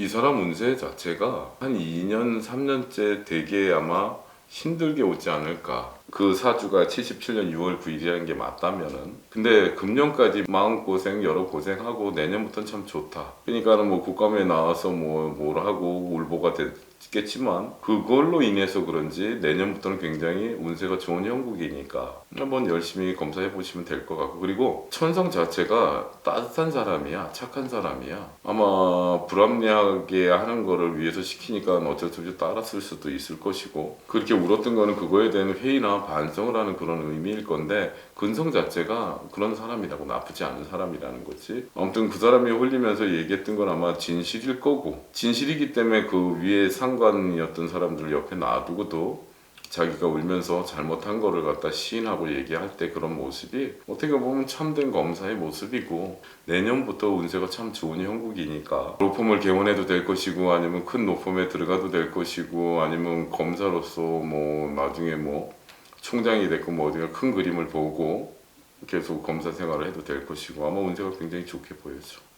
이 사람 운세 자체가 한 2년, 3년째 되게 아마 힘들게 오지 않을까. 그 사주가 77년 6월 9일이라는 게 맞다면은. 근데 금년까지 마음고생, 여러 고생하고 내년부터는 참 좋다. 그러니까는 뭐 국감에 나와서 뭐, 뭘 하고 울보가 됐겠지만 그걸로 인해서 그런지 내년부터는 굉장히 운세가 좋은 형국이니까 한번 열심히 검사해 보시면 될 것 같고 그리고 천성 자체가 따뜻한 사람이야 착한 사람이야 아마 불합리하게 하는 거를 위해서 시키니까 어쩔 수 없이 따랐을 수도 있을 것이고 그렇게 울었던 거는 그거에 대한 회의나 반성을 하는 그런 의미일 건데 근성 자체가 그런 사람이라고 나쁘지 않은 사람이라는 거지. 아무튼 그 사람이 홀리면서 얘기했던 건 아마 진실일 거고 진실이기 때문에 그 위에 상관이었던 사람들을 옆에 놔두고도 자기가 울면서 잘못한 거를 갖다 시인하고 얘기할 때 그런 모습이 어떻게 보면 참된 검사의 모습이고 내년부터 운세가 참 좋은 형국이니까 로펌을 개원해도 될 것이고 아니면 큰 로펌에 들어가도 될 것이고 아니면 검사로서 뭐 나중에 뭐 총장이 됐고 뭐 어디가 큰 그림을 보고 계속 검사 생활을 해도 될 것이고 아마 운세가 굉장히 좋게 보여져.